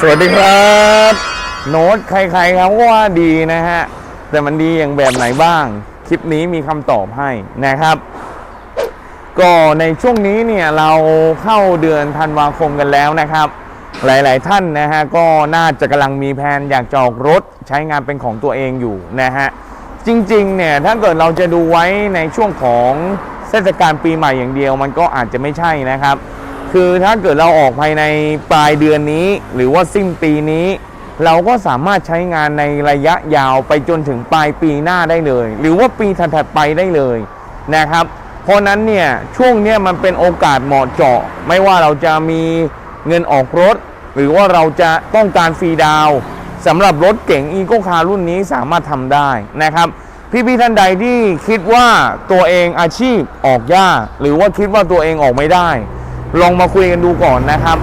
สวัสดีครับ โน้ตใครๆครับว่าดีนะฮะ แต่มันดีอย่างแบบไหนบ้าง คลิปนี้มีคำตอบให้นะครับ ก็ในช่วงนี้เนี่ยเราเข้าเดือนธันวาคมกันแล้วนะครับ หลายๆท่านนะฮะก็น่าจะกำลังมีแผนอยากจออกรถใช้งานเป็นของตัวเองอยู่นะฮะ จริงๆเนี่ยถ้าเกิดเราจะดูไว้ในช่วงของเทศกาลปีใหม่อย่างเดียว มันก็อาจจะไม่ใช่นะครับ คือถ้าเกิดเราออกภายในปลายเดือนนี้ หรือว่าสิ้นปีนี้ เราก็สามารถใช้งานในระยะยาวไปจนถึงปลายปีหน้าได้เลย หรือว่าปีถัดๆไปได้เลยนะครับ เพราะนั้นเนี่ยช่วงเนี้ยมันเป็นโอกาสเหมาะเจาะ ไม่ว่าเราจะมีเงินออกรถ หรือว่าเราจะต้องการฟรีดาวสำหรับรถเก๋งอีโ c คารุ่นนี้สามารถทำได้นะครับพี่ๆท่านใดที่คิดว่าตัวเองอาชีพออกยากหรือว่าคิดว่าตัวเองออกไม่ได้ ลองมาคุยกันดูก่อนนะครับ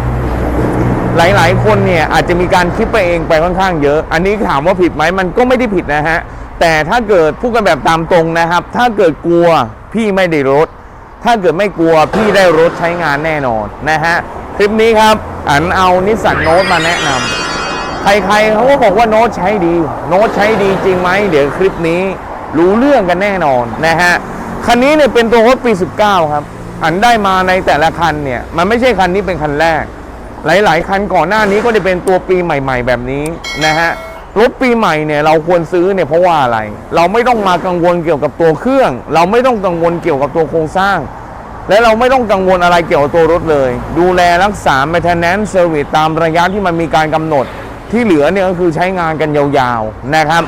หลายๆ คนเนี่ยอาจจะมีการคิดไปเองไปค่อนข้างเยอะ อันนี้ถามว่าผิดไหมมันก็ไม่ได้ผิดนะฮะ แต่ถ้าเกิดพูดกันแบบตามตรงนะครับ ถ้าเกิดกลัวพี่ไม่ได้รถ ถ้าเกิดไม่กลัวพี่ได้รถใช้งานแน่นอนนะฮะ คลิปนี้ครับ อันเอานิสสันโนตมาแนะนำใครๆเขาก็บอกว่าโน้ตใช้ดี โน้ตใช้ดีจริงไหมเดี๋ยวคลิปนี้รู้เรื่องกันแน่นอนนะฮะคันนี้เนี่ยเป็นตัวรถปี 19 ครับ อันได้มาในแต่ละคันเนี่ย มันไม่ใช่คันนี้เป็นคันแรก หลาย ๆ คันก่อนหน้านี้ก็จะเป็นตัวปีใหม่ ๆ แบบนี้นะฮะรถปีใหม่เนี่ยเราควรซื้อเนี่ยเพราะว่าอะไร เราไม่ต้องมากังวลเกี่ยวกับตัวเครื่อง เราไม่ต้องกังวลเกี่ยวกับตัวโครงสร้าง และเราไม่ต้องกังวลอะไรเกี่ยวกับตัวรถเลย ดูแลรักษา maintenance service ตามระยะที่มันมีการกำหนด ที่เหลือเนี่ยก็คือใช้งานกันยาวๆนะครับ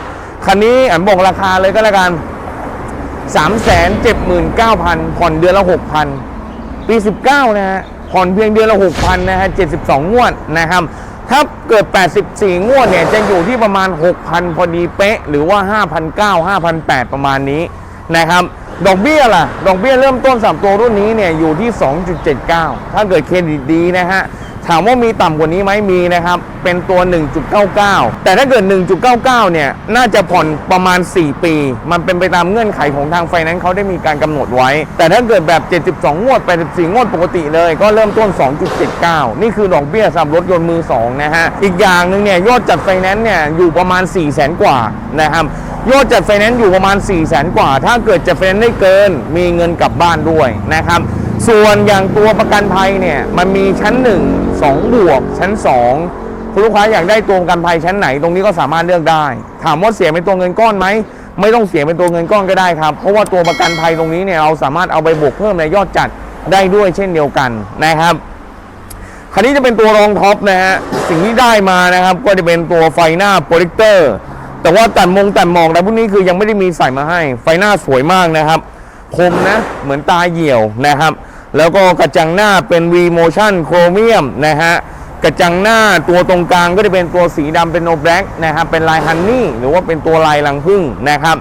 คันนี้อันบอกราคาเลยก็แล้วกัน 379,000 ผ่อนเดือนละ 6,000 ปี 19 นะฮะ ผ่อนเพียงเดือนละ 6,000 นะฮะ 72 งวดนะครับ ถ้าเกิด 84 งวดเนี่ย จะอยู่ที่ประมาณ 6,000 พอดีเป๊ะ หรือว่า 5,900 5,800 ประมาณนี้ นะครับ ดอกเบี้ยล่ะ ดอกเบี้ยเริ่มต้นสำตัวรุ่นนี้เนี่ยอยู่ที่ 2.79 ถ้าเกิดเครดิตดีนะฮะ ถามว่ามีต่ำกว่านี้ไหมมีนะครับ เป็นตัว 1.99 แต่ถ้าเกิด 1.99 เนี่ย น่าจะผ่อนประมาณ 4 ปี มันเป็นไปตามเงื่อนไขของทางไฟแนนซ์เขาได้มีการกำหนดไว้ แต่ถ้าเกิดแบบ 72 งวด 84 งวดปกติเลย ก็เริ่มต้น 2.79 นี่คือดอกเบี้ยสำหรับรถยนต์มือ2นะฮะ อีกอย่างหนึ่งเนี่ยยอดจัดไฟแนนซ์เนี่ยอยู่ประมาณ 4 0 0 0 0 0 กว่านะครับ ยอดจัดไฟแนนซ์อยู่ประมาณ 4 0 0 0 0 0กว่า ถ้าเกิดจัดไฟแนนซ์ได้เกิน มีเงินกลับบ้านด้วยนะครับ ส่วนอย่างตัวประกันภัยเนี่ย มันมีชั้น 1 2 บวก ชั้น 2 คุณลูกค้าอยากได้ตัวประกันภัยชั้นไหน ตรงนี้ก็สามารถเลือกได้ ถามว่าเสียเป็นตัวเงินก้อนไหม ไม่ต้องเสียเป็นตัวเงินก้อนก็ได้ครับ เพราะว่าตัวประกันภัยตรงนี้เนี่ย เราสามารถเอาไปบวกเพิ่มในยอดจัดได้ด้วยเช่นเดียวกันนะครับคันนี้จะเป็นตัวรองท็อปนะฮะ สิ่งที่ได้มานะครับ ก็จะเป็นตัวไฟหน้าโปรเจคเตอร์ แต่ว่าแตัดมงแตัดหมอกแต่พวกนี้คือยังไม่ได้มีใส่มาให้ ไฟหน้าสวยมากนะครับ คมนะ เหมือนตาเหี่ยวนะครับ แล้วก็กระจังหน้าเป็น V Motion Chromium นะฮะ กระจังหน้าตัวตรงกลางก็จะเป็นตัวสีดำเป็นโนแบล็กนะครับ เป็นลายฮันนี่หรือว่าเป็นตัวลายลังพึ่งนะครับ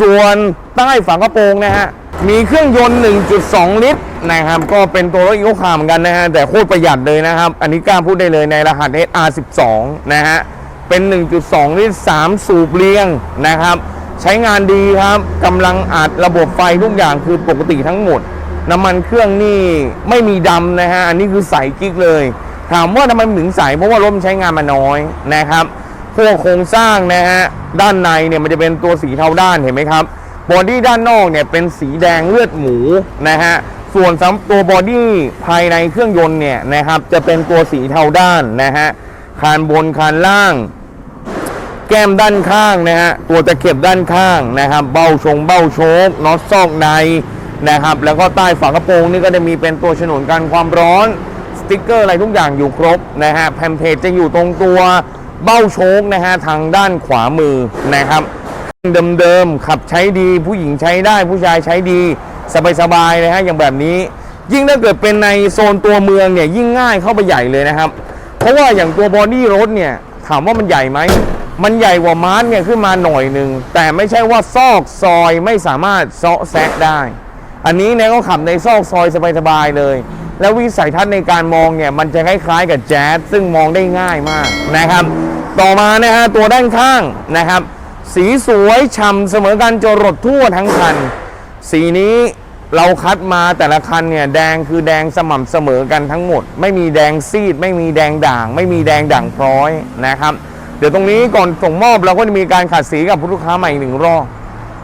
ส่วนใต้ฝากระโปรงนะฮะ มีเครื่องยนต์ 1.2 ลิตรนะครับ ก็เป็นตัวรถอีโคคาร์เหมือนกันนะฮะ แต่โคตรประหยัดเลยนะครับ อันนี้กล้าพูดได้เลยในรหัส SR12 นะฮะ เป็น 1.2ลิตร3สูบเรียงนะครับ ใช้งานดีครับกำลังอัดระบบไฟทุกอย่างคือปกติทั้งหมด น้ำมันเครื่องนี่ไม่มีดำนะฮะ อันนี้คือใสกิ๊กเลย ถามว่าทำไมมันถึงใสเพราะว่ารถมันใช้งานมาน้อยนะครับพวกโครงสร้างนะฮะ ด้านในเนี่ยมันจะเป็นตัวสีเทาด้านเห็นไหมครับบอดี้ด้านนอกเนี่ยเป็นสีแดงเลือดหมูนะฮะส่วนสำตัวบอดี้ภายในเครื่องยนต์เนี่ยนะครับจะเป็นตัวสีเทาด้านนะฮะคานบนคานล่าง แก้มด้านข้างนะฮะตัวตะเข็บด้านข้างนะครับ เบ้าชงเบ้าโชกน็อตซอกในนะครับ แล้วก็ใต้ฝากระโปรงนี่ก็จะมีเป็นตัวฉนวนกันความร้อนสติ๊กเกอร์อะไรทุกอย่างอยู่ครบนะฮะแผ่นเพจจะอยู่ตรงตัวเบ้าโชกนะฮะทางด้านขวามือนะครับเดิมๆขับใช้ดี ผู้หญิงใช้ได้ผู้ชายใช้ดีสบายๆนะฮะอย่างแบบนี้ ยิ่งถ้าเกิดเป็นในโซนตัวเมืองเนี่ยยิ่งง่ายเข้าไปใหญ่เลยนะครับ เพราะว่าอย่างตัวบอดี้รถเนี่ยถามว่ามันใหญ่ไหม มันใหญ่กว่ามาร์เนี่ยขึ้นมาหน่อยหนึ่งแต่ไม่ใช่ว่าซอกซอยไม่สามารถเซาะแซะได้ อันนี้เนี่ยก็ขับในซอกซอยสบายๆเลย แล้ววิสัยทัศน์ในการมองเนี่ยมันจะคล้ายๆกับแจ๊สซึ่งมองได้ง่ายมากนะครับ ต่อมานะฮะตัวด้านข้างนะครับ สีสวยฉ่ำเสมอกันจรดทั่วทั้งคัน สีนี้เราคัดมาแต่ละคันเนี่ยแดงคือแดงสม่ำเสมอกันทั้งหมด ไม่มีแดงซีด ไม่มีแดงด่าง ไม่มีแดงด่างพร้อยนะครับ ดี๋ยวตรงนี้ก่อนส่งมอบเราก็จะมีการขัดสีกับผู้ลูกค้าใหม่อีกหนึ่งรอบ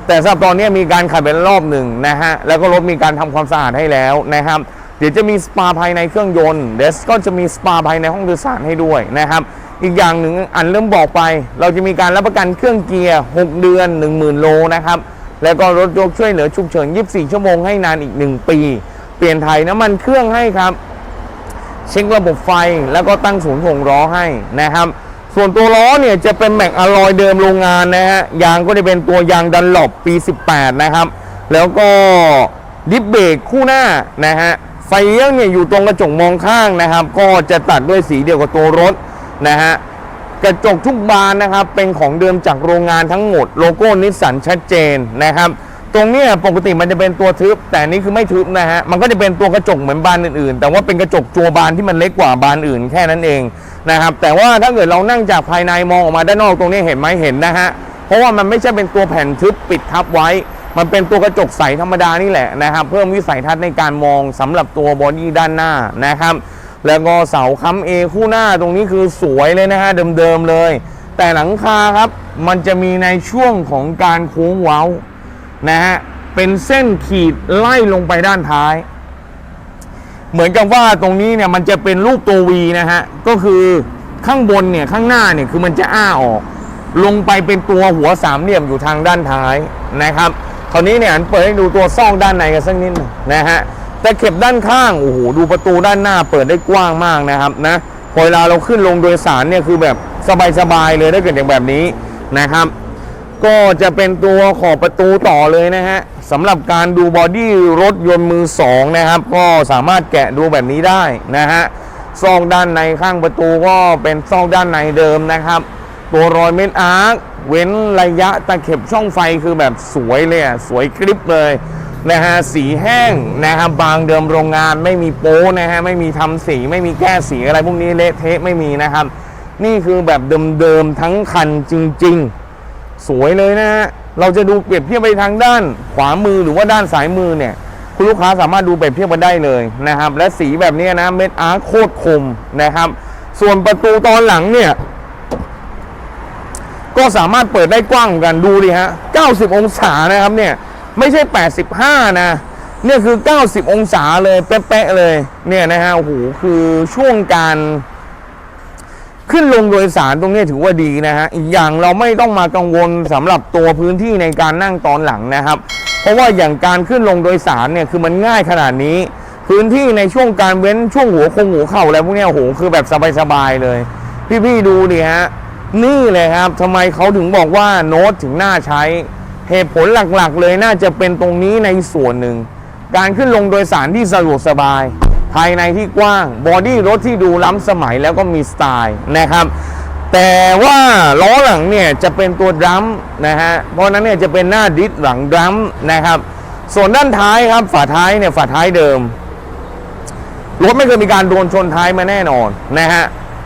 แต่สำหรับตอนนี้มีการขัดเป็นรอบหนึ่งนะฮะแล้วก็รถมีการทำความสะอาดให้แล้วนะครับเดี๋ยวจะมีสปาภายในเครื่องยนต์เดี๋ยวก็จะมีสปาภายในห้องโดยสารให้ด้วยนะครับ อีกอย่างหนึ่งอันเริ่มบอกไป เราจะมีการรับประกันเครื่องเกียร์ 6 เดือน 10,000 โลนะครับ แล้วก็รถยกช่วยเหลือฉุกเฉิน 24 ชั่วโมงให้นานอีก 1 ปี เปลี่ยนถ่ายน้ำมันเครื่องให้ครับ เช็คระบบไฟแล้วก็ตั้งศูนย์ถ่วงล้อให้นะครับ ส่วนตัวล้อเนี่ยจะเป็นแม็กอะลอยเดิมโรงงานนะฮะยางก็จะเป็นตัวยางดันหลบปี 18 นะครับ แล้วก็ดิฟเบรกคู่หน้านะฮะไฟเลี้ยวเนี่ยอยู่ตรงกระจกมองข้างนะครับ ก็จะตัดด้วยสีเดียวกับตัวรถนะฮะกระจกทุกบานนะครับเป็นของเดิมจากโรงงานทั้งหมด โลโก้นิสสันชัดเจนนะครับ ตรงเนี้ยปกติมันจะเป็นตัวทึบ แต่นี้คือไม่ทึบนะฮะ มันก็จะเป็นตัวกระจกเหมือนบานอื่นๆ แต่ว่าเป็นกระจกจัวบานที่มันเล็กกว่าบานอื่นแค่นั้นเองนะครับ แต่ว่าถ้าเกิดเรานั่งจากภายในมองออกมาด้านนอกตรงนี้เห็นไหมเห็นนะฮะ เพราะว่ามันไม่ใช่เป็นตัวแผ่นทึบปิดทับไว้ มันเป็นตัวกระจกใสธรรมดานี่แหละนะครับ เพิ่มวิสัยทัศน์ในการมองสำหรับตัวบอดี้ด้านหน้านะครับ แล้วก็เสาค้ำเอคู่หน้าตรงนี้คือสวยเลยนะฮะเดิมๆเลย แต่หลังคาครับ มันจะมีในช่วงของการโค้งเว้า นะฮะเป็นเส้นขีดไล่ลงไปด้านท้าย เหมือนกับว่าตรงนี้เนี่ยมันจะเป็นรูปตัววีนะฮะก็คือข้างบนเนี่ยข้างหน้าเนี่ยคือมันจะอ้าออก ลงไปเป็นตัวหัวสามเหลี่ยมอยู่ทางด้านท้ายนะครับคราวนี้เนี่ยอันเปิดให้ดูตัวซ่องด้านในกันสักนิดหนึ่งนะฮะแต่เข็บด้านข้างโอ้โหดูประตูด้านหน้าเปิดได้กว้างมากนะครับนะพอเวลาเราขึ้นลงโดยสารเนี่ยคือแบบสบายๆเลยถ้าเกิดอย่างแบบนี้นะครับ ก็จะเป็นตัวขอบประตูต่อเลยนะฮะสำหรับการดูบอดี้รถยนต์มือสองนะครับ ก็สามารถแกะดูแบบนี้ได้นะฮะซองด้านในข้างประตูก็เป็นซองด้านในเดิมนะครับ ตัวรอยเม็ดอาร์คเว้นระยะตะเข็บช่องไฟคือแบบสวยเลยอะสวยกริบเลยนะฮะสีแห้งนะครับบางเดิมโรงงานไม่มีโป้นะฮะไม่มีทำสีไม่มีแก้สีอะไรพวกนี้เละเทะไม่มีนะครับ นี่คือแบบเดิมๆทั้งคันจริง ๆ สวยเลยนะฮะเราจะดูเปรียบเทียบไปทางด้านขวามือหรือว่าด้านซ้ายมือเนี่ยคุณลูกค้าสามารถดูเปรียบเทียบกันได้เลยนะครับ และสีแบบนี้นะเม็ดอาร์โคตรคมนะครับ ส่วนประตูตอนหลังเนี่ย ก็สามารถเปิดได้กว้างกันดูดิฮะ 90 องศานะครับเนี่ย ไม่ใช่ 85 นะ เนี่ยคือ 90 องศาเลยเป๊ะๆเลยเนี่ยนะฮะโอ้โหคือช่วงการ ขึ้นลงโดยสารตรงนี้ถือว่าดีนะฮะอีกอย่างเราไม่ต้องมากังวลสำหรับตัวพื้นที่ในการนั่งตอนหลังนะครับ เพราะว่าอย่างการขึ้นลงโดยสารเนี่ยคือมันง่ายขนาดนี้ พื้นที่ในช่วงการเว้นช่วงหัวคงหัวเข่าอะไรพวกนี้โอ้โหคือแบบสบายๆเลย พี่ๆดูดิฮะนี่เลยครับทำไมเขาถึงบอกว่าโน้ตถึงน่าใช้ เหตุผลหลักๆ เลยน่าจะเป็นตรงนี้ในส่วนหนึ่ง การขึ้นลงโดยสารที่สะดวกสบาย ภายในที่กว้าง บอดี้รถที่ดูล้ำสมัยแล้วก็มีสไตล์นะครับ แต่ว่าล้อหลังเนี่ยจะเป็นตัวดรัมนะฮะ เพราะนั้นเนี่ยจะเป็นหน้าดิสหลังดรัมนะครับ ส่วนด้านท้ายครับฝาท้ายเนี่ยฝาท้ายเดิม รถไม่เคยมีการโดนชนท้ายมาแน่นอนนะฮะ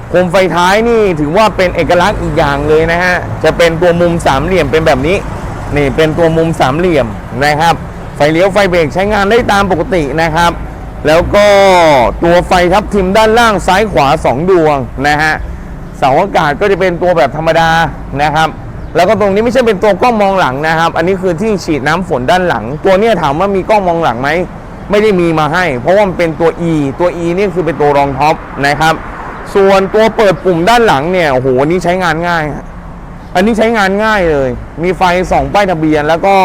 โคมไฟท้ายนี่ถือว่าเป็นเอกลักษณ์อีกอย่างเลยนะฮะ จะเป็นตัวมุมสามเหลี่ยมเป็นแบบนี้ นี่เป็นตัวมุมสามเหลี่ยมนะครับ ไฟเลี้ยวไฟเบรกใช้งานได้ตามปกตินะครับ แล้วก็ตัวไฟทับทิมด้านล่างซ้ายขวา 2 ดวงนะฮะเสาอากาศก็จะเป็นตัวแบบธรรมดานะครับ แล้วก็ตรงนี้ไม่ใช่เป็นตัวกล้องมองหลังนะครับ อันนี้คือที่ฉีดน้ำฝนด้านหลัง ตัวนี้ถามว่ามีกล้องมองหลังไหมไม่ได้มีมาให้ เพราะว่ามันเป็นตัว E ตัว E นี่คือเป็นตัวรองท็อปนะครับ ส่วนตัวเปิดปุ่มด้านหลังเนี่ยโอ้โหนี้ใช้งานง่าย อันนี้ใช้งานง่ายเลย มีไฟส่องป้ายทะเบียนแล้วก็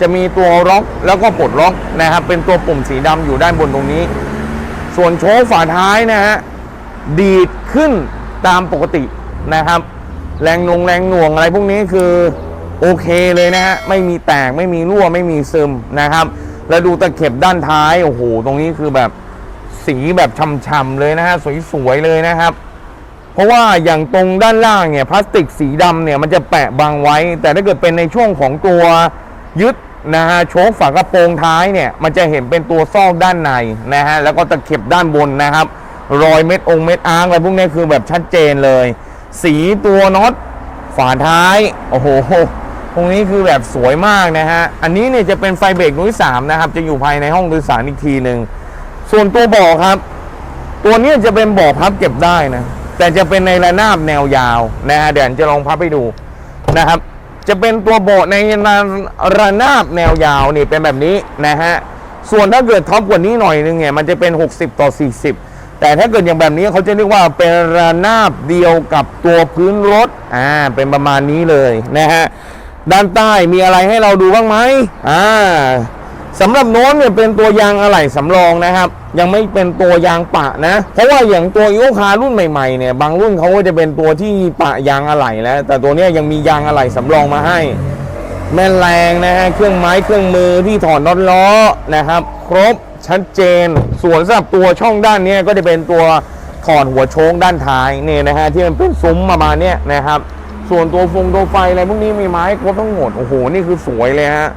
จะมีตัวล็อกแล้วก็ปลดล็อกนะครับ เป็นตัวปุ่มสีดำอยู่ด้านบนตรงนี้ ส่วนโชว์ฝาท้ายนะฮะดีดขึ้นตามปกตินะครับ แรงนงแรงหน่วงอะไรพวกนี้คือโอเคเลยนะฮะไม่มีแตกไม่มีรั่วไม่มีซึมนะครับ แล้วดูตะเข็บด้านท้ายโอ้โหตรงนี้คือแบบสีแบบช่ำๆเลยนะฮะสวยๆเลยนะครับ เพราะว่าอย่างตรงด้านล่างเนี่ยพลาสติกสีดำเนี่ยมันจะแปะบังไว้ แต่ถ้าเกิดเป็นในช่วงของตัวยึด นะฮะโชคฝากระโปรงท้ายเนี่ยมันจะเห็นเป็นตัวซอกด้านในนะฮะแล้วก็ตะเข็บด้านบนนะครับ รอยเม็ดองเม็ดอ้าร์คอะไรพวกนี้คือแบบชัดเจนเลย สีตัวน็อตฝาท้ายโอ้โหตรงนี้คือแบบสวยมากนะฮะอันนี้เนี่ยจะเป็นไฟเบรกรุ่นสามนะครับจะอยู่ภายในห้องโดยสารอีกทีหนึ่งส่วนตัวบาะครับ ตัวนี้จะเป็นบาะพับเก็บได้นะแต่จะเป็นในระนาบแนวยาวนะฮะเดี๋ยวจะลองพับให้ดูนะครับ จะเป็นตัวโบในระนาบแนวยาวนี่เป็นแบบนี้นะฮะ ส่วนถ้าเกิดท็อปกว่านี้หน่อยนึงเนี่ยมันจะเป็น 60 ต่อ 40 แต่ถ้าเกิดอย่างแบบนี้เขาจะเรียกว่าเป็นระนาบเดียวกับตัวพื้นรถอ่าเป็นประมาณนี้เลยนะฮะ ด้านใต้มีอะไรให้เราดูบ้างไหมอ่า สำหรับโน้นเนี่ยเป็นตัวยางอะไหล่สำรองนะครับ ยังไม่เป็นตัวยางปะนะ เพราะว่าอย่างตัวอีโอคารุ่นใหม่ๆเนี่ยบางรุ่นเขาก็จะเป็นตัวที่ปะยางอะไหล่แล้ว แต่ตัวเนี้ยยังมียางอะไหล่สำรองมาให้ แม่นแรงนะฮะเครื่องไม้เครื่องมือที่ถอดน็อตล้อนะครับ ครบชัดเจน ส่วนสำหรับตัวช่องด้านนี้ก็จะเป็นตัวถอดหัวโชงด้านท้ายเนี่ยนะฮะที่มันเป็นซุ้มประมาณเนี้ยนะครับ ส่วนตัวฟงตัวไฟอะไรพวกนี้มีไม้ครบทั้งหมดโอ้โหนี่คือสวยเลยฮะ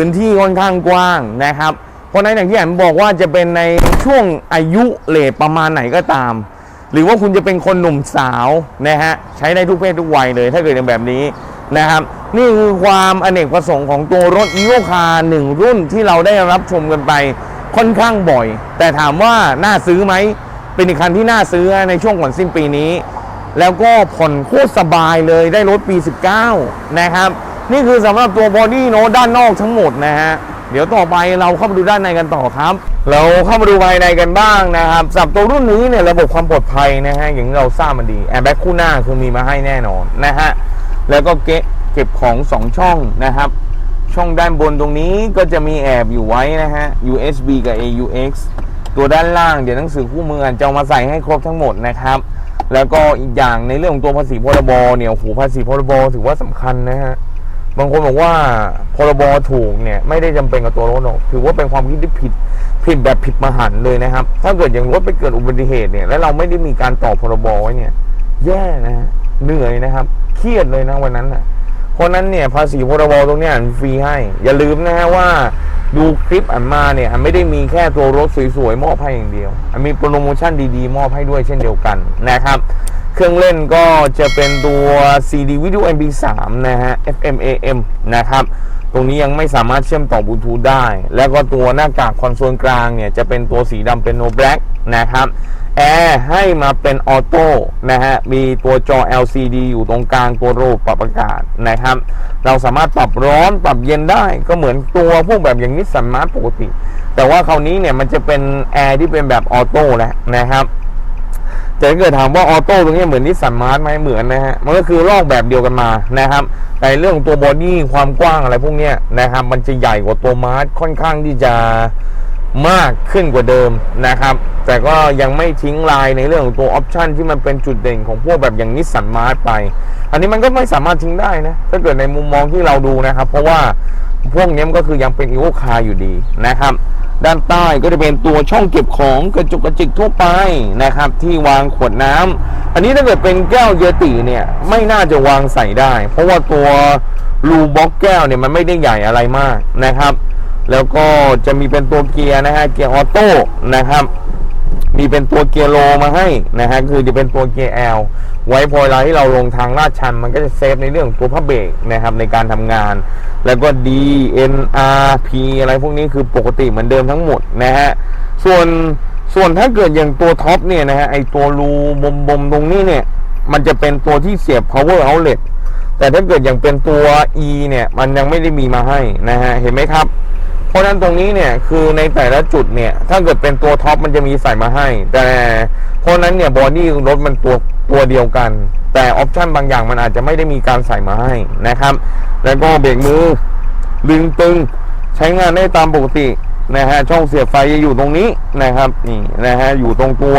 พื้นที่ค่อนข้างกว้างนะครับ เพราะนั้นอย่างที่แอมบอกว่าจะเป็นในช่วงอายุเลทประมาณไหนก็ตาม หรือว่าคุณจะเป็นคนหนุ่มสาวนะฮะใช้ได้ทุกเพศทุกวัยเลย ถ้าเกิดเป็นแบบนี้นะครับ นี่คือความอเนกประสงค์ของตัวรถอีโ c คาหนึ่งรุ่นที่เราได้รับชมกันไปค่อนข้างบ่อย แต่ถามว่าน่าซื้อไหมเป็นอีกคันที่น่าซื้อในช่วงก่อนสิ้นปีนี้ แล้วก็ผ่อนโคตรสบายเลยได้รถปี 19 นะครับ นี่คือสำหรับตัวบอดี้โนตด้านนอกทั้งหมดนะฮะ เดี๋ยวต่อไปเราเข้ามาดูด้านในกันต่อครับ เราเข้ามาดูภายในกันบ้างนะครับสำหรับตัวรุ่นนี้เนี่ยระบบความปลอดภัยนะฮะอย่างเราทราบมันดีแอร์แบ็กคู่หน้าคือมีมาให้แน่นอนนะฮะแล้วก็เกะเก็บของ 2 ช่องนะครับ ช่องด้านบนตรงนี้ก็จะมีแอบอยู่ไว้นะฮะ USB กับ AUX ตัวด้านล่างเดี๋ยวหนังสือคู่มือจะเอามาใส่ให้ครบทั้งหมดนะครับแล้วก็อีกอย่างในเรื่องของตัวภาษีพรบเนี่ยโอ้โหภาษีพรบถือว่าสำคัญนะฮะ บางคนบอกว่าพรบถูกเนี่ยไม่ได้จำเป็นกับตัวรถหรอกถือว่าเป็นความคิดที่ผิดผิดแบบผิดมหันต์เลยนะครับ ถ้าเกิดอย่างรถไปเกิดอุบัติเหตุเนี่ย แล้วเราไม่ได้มีการต่อพรบไว้เนี่ย แย่นะฮะเหนื่อยนะครับ เครียดเลยนะวันนั้นน่ะเพราะนั้นเนี่ยภาษีพรบตรงนี้อันฟรีให้ อย่าลืมนะฮะว่าดูคลิปอันมาเนี่ยอันไม่ได้มีแค่ตัวรถสวยๆมอบให้อย่างเดียวอันมีโปรโมชั่นดีๆ มอบให้ด้วยเช่นเดียวกันนะครับ เครื่องเล่นก็จะเป็นตัว CD Video MP3 นะฮะ FM AM นะครับ ตรงนี้ยังไม่สามารถเชื่อมต่อบลูทูธได้ แล้วก็ตัวหน้ากากคอนโซลกลางเนี่ย จะเป็นตัวสีดำเป็นโนแบล็กนะครับแอร์ให้มาเป็นออโต้นะฮะ มีตัวจอ LCD อยู่ตรงกลางตัวระบปรับอากาศนะครับ เราสามารถปรับร้อนปรับเย็นได้ก็เหมือนตัวพวกแบบอย่างนิสสันมาร์ทปกติ แต่ว่าคราวนี้เนี่ยมันจะเป็นแอร์ที่เป็นแบบออโต้แล้วนะครับ แต่ถ้าเกิดถามว่าออโต้ตรงนี้เหมือนนิสสันมาร์ทไหมเหมือนนะฮะมันก็คือลอกแบบเดียวกันมานะครับแต่เรื่องของตัวบอดี้ความกว้างอะไรพวกนี้นะครับมันจะใหญ่กว่าตัวมาร์ทค่อนข้างที่จะมากขึ้นกว่าเดิมนะครับ แต่ก็ยังไม่ทิ้งลายในเรื่องของตัวออปชันที่มันเป็นจุดเด่นของพวกแบบอย่างนิสสันมาร์ทไป อันนี้มันก็ไม่สามารถทิ้งได้นะถ้าเกิดในมุมมองที่เราดูนะครับ เพราะว่าพวกนี้มันก็คือยังเป็นอีโวคาอยู่ดีนะครับ ด้านใต้ก็จะเป็นตัวช่องเก็บของกระจุกกระจิกทั่วไปนะครับ ที่วางขวดน้ำอันนี้ถ้าเกิดเป็นแก้วเยติเนี่ยไม่น่าจะวางใส่ได้ เพราะว่าตัวรูบล็อกแก้วเนี่ยมันไม่ได้ใหญ่อะไรมากนะครับ แล้วก็จะมีเป็นตัวเกียร์นะฮะเกียร์ออโต้นะครับ มีเป็นตัวเกียร์โลมาให้นะฮะคือจะเป็นตัวเกียร์ L ไว้พอเวลาที่เราลงทางลาดชัน มันก็จะเซฟในเรื่องตัวพับเบรกนะครับในการทำงาน แล้วก็ D N R P อะไรพวกนี้คือปกติเหมือนเดิมทั้งหมดนะฮะส่วนส่วนถ้าเกิดอย่างตัวท็อปเนี่ยนะฮะไอตัวรูบมบมตรงนี้เนี่ย มันจะเป็นตัวที่เสียบ power outlet แต่ถ้าเกิดอย่างเป็นตัว E เนี่ย มันยังไม่ได้มีมาให้นะฮะเห็นไหมครับ เพราะฉะนั้นตรงนี้เนี่ยคือในแต่ละจุดเนี่ย ถ้าเกิดเป็นตัวท็อปมันจะมีใส่มาให้ แต่เพราะนั้นเนี่ยบอดี้รถมันตัวตัวเดียวกัน แต่ออปชันบางอย่างมันอาจจะไม่ได้มีการใส่มาให้นะครับ แล้วก็เบรกมือดึงตึงใช้งานได้ตามปกตินะฮะช่องเสียบไฟจะอยู่ตรงนี้นะครับนี่นะฮะอยู่ตรงตัว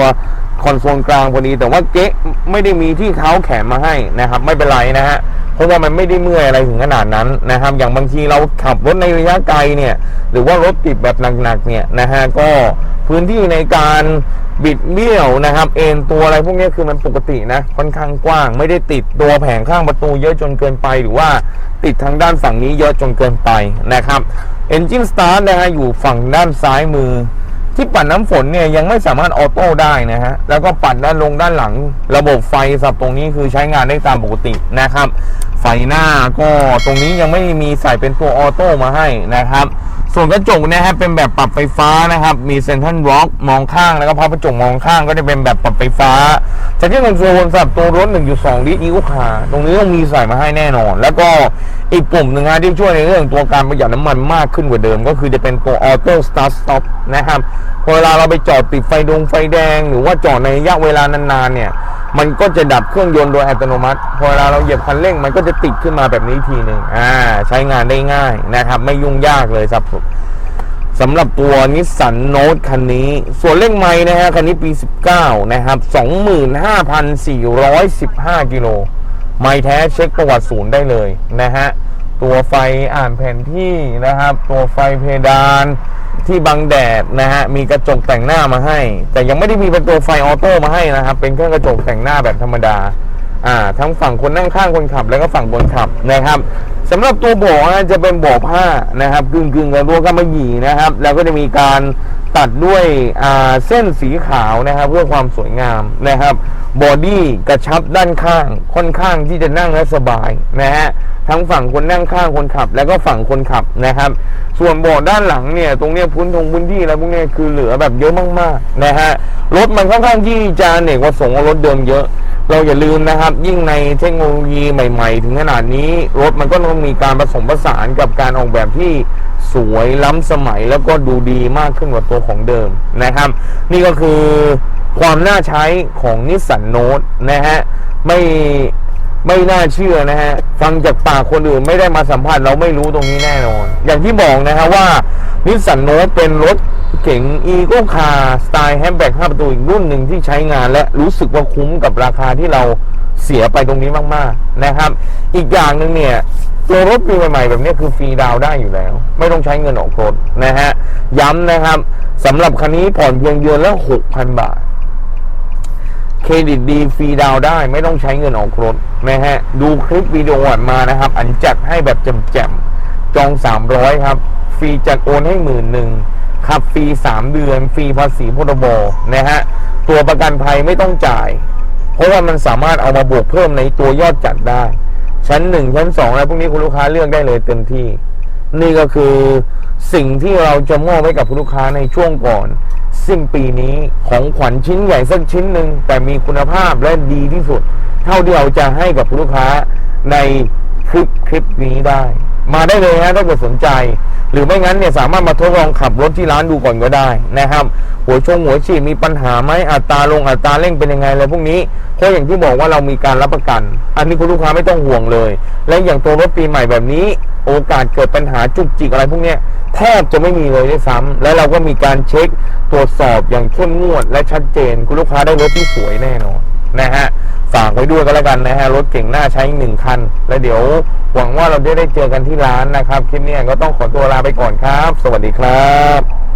คอนโซลกลางพอดีแต่ว่าเก๊ะไม่ได้มีที่เท้าแขนมาให้นะครับ ไม่เป็นไรนะฮะ ราะว่ามันไม่ได้เมื่อยอะไรถึงขนาดนั้นนะครับ อย่างบางทีเราขับรถในระยะไกลเนี่ย หรือว่ารถติดแบบหนักๆเนี่ยนะฮะก็พื้นที่ในการบิดเบี้ยวนะครับ เอ็นตัวอะไรพวกนี้คือมันปกตินะค่อนข้างกว้าง ไม่ได้ติดตัวแผงข้างประตูเยอะจนเกินไป หรือว่าติดทางด้านฝั่งนี้เยอะจนเกินไปนะครับ Engine Start นะฮะอยู่ฝั่งด้านซ้ายมือ ที่ปัดน้ำฝนเนี่ยยังไม่สามารถออโต้ได้นะฮะแล้วก็ปัดด้านลงด้านหลัง ระบบไฟสับตรงนี้คือใช้งานได้ตามปกตินะครับ ไฟหน้าก็ตรงนี้ยังไม่มีใส่เป็นตัวออโต้มาให้นะครับ ส่วนกระจกเนะฮะเป็นแบบปรับไฟฟ้านะครับ มีเซนทรัลบล็อกมองข้างแล้วก็พับกระจกมองข้างก็จะเป็นแบบปรับไฟฟ้าจากที่คอนโซลสำหรับตัวรถ 1.2 ลิตรอีโคคาตรงนี้ต้องมีใส่มาให้แน่นอน แล้วก็อีกปุ่มหนึ่งฮะที่ช่วยในเรื่องตัวการประหยัดน้ำมันมากขึ้นกว่าเดิม ก็คือจะเป็นตัวออโต้สตาร์ทสต็อปนะครับ เวลาเราไปจอดติดไฟดงไฟแดง หรือว่าจอดในระยะเวลานานๆเนี่ย มันก็จะดับเครื่องยนต์โดยอัตโนมัติ พอเวลาเราเหยียบคันเร่งมันก็จะติดขึ้นมาแบบนี้ทีหนึ่งอ่า ใช้งานได้ง่ายนะครับ ไม่ยุ่งยากเลยครับสำหรับตัวนิสสันโน e คันนี้ ส่วนเลขไม้นะฮะคันนี้ปี 19 นะครับ 25,415 กิโล ไม่แท้เช็คประวัติศูนย์ได้เลยนะฮะ ตัวไฟอ่านแผนที่นะครับ ตัวไฟเพดาน ที่บังแดดนะฮะมีกระจกแต่งหน้ามาให้ แต่ยังไม่ได้มีเป็นตัวไฟออโต้มาให้นะครับ เป็นแค่กระจกแต่งหน้าแบบธรรมดาอ่าทั้งฝั่งคนนั่งข้างคนขับ แล้วก็ฝั่งคนขับนะครับสำหรับตัวเบาะจะเป็นเบาะผ้านะครับกึ่งกึ่งกับตัวกำมะหยี่นะครับ แล้วก็จะมีการตัดด้วยอ่าเส้นสีขาวนะครับ เพื่อความสวยงามนะครับบอดี้กระชับด้านข้างค่อนข้างที่จะนั่งและสบายนะฮะ ทั้งฝั่งคนนั่งข้างคนขับ แล้วก็ฝั่งคนขับนะครับ ส่วนเบาะด้านหลังเนี่ยตรงเนี้ยพื้นทงพื้นที่อะไรพวกเนี้ยคือเหลือแบบเยอะมากๆนะฮะรถมันค่อนข้างที่จะอเนกประสงค์กว่ารถเดิมเยอะ เราอย่าลืมนะครับ ยิ่งในเทคโนโลยีใหม่ ๆ ถึงขนาดนี้ รถมันก็ต้องมีการผสมผสานกับการออกแบบที่สวยล้ำสมัยแล้วก็ดูดีมากขึ้นกว่าตัวของเดิมนะครับ นี่ก็คือความน่าใช้ของนิสสันโน e นะฮะไม่ ไม่น่าเชื่อนะฮะ ฟังจากปากคนอื่นไม่ได้มาสัมผัสเราไม่รู้ตรงนี้แน่นอน อย่างที่บอกนะฮะว่านิสสันโนเป็นรถเก๋งอีโ c คาร์สไตล์แฮชแบ็ก5ประตูอีกรุ่นหนึ่งที่ใช้งานและรู้สึกว่าคุ้มกับราคาที่เราเสียไปตรงนี้มากๆนะครับ อีกอย่างหนึ่งเนี่ยตัวรถปีใหม่ๆแบบนี้คือฟรีดาวได้อยู่แล้ว ไม่ต้องใช้เงินออกรถนะฮะ ย้ำนะครับสำหรับคันนี้ผ่อนเพียงเดือนละ6,000 บาท เครดิตดีฟรีดาวได้ไม่ต้องใช้เงินออกรถนะฮะ ดูคลิปวิดีโอมานะครับ อันจัดให้แบบแจมๆจอง 300 ครับ ฟรีจัดโอนให้หมื่นหนึ่งขับฟรี 3 เดือน ฟรีภาษีพรบนะฮะ ตัวประกันภัยไม่ต้องจ่าย เพราะว่ามันสามารถเอามาบวกเพิ่มในตัวยอดจัดได้ ชั้น 1 ชั้น2อะไรพวกนี้คุณลูกค้าเลือกได้เลยเต็มที่ นี่ก็คือสิ่งที่เราจะมอบให้กับคุณลูกค้าในช่วงก่อน สิ้นปีนี้ของขวัญชิ้นใหญ่สักชิ้นหนึ่งแต่มีคุณภาพและดีที่สุด เท่าที่เราจะให้กับลูกค้าในคลิปคลิปนี้ได้ มาได้เลยฮะถ้าเกิดสนใจ หรือไม่งั้นเนี่ยสามารถมาทดลองขับรถที่ร้านดูก่อนก็ได้นะครับ หัวชงหัวฉีดมีปัญหาไหมอัตราลงอัตราเร่งเป็นยังไงอะไรพวกนี้เพราะอย่างที่บอกว่าเรามีการรับประกัน อันนี้คุณลูกค้าไม่ต้องห่วงเลย และอย่างตัวรถปีใหม่แบบนี้ โอกาสเกิดปัญหาจุกจิกอะไรพวกเนี้ย แทบจะไม่มีเลยด้วยซ้ำและเราก็มีการเช็คตรวจสอบอย่างเข้มงวดและชัดเจน คุณลูกค้าได้รถที่สวยแน่นอนนะฮะฝากไว้ด้วยก็แล้วกันนะฮะรถเก่งหน้าใช้หนึ่งคัน และเดี๋ยวหวังว่าเราจะได้เจอกันที่ร้านนะครับ คลิปนี้ก็ต้องขอตัวลาไปก่อนครับ สวัสดีครับ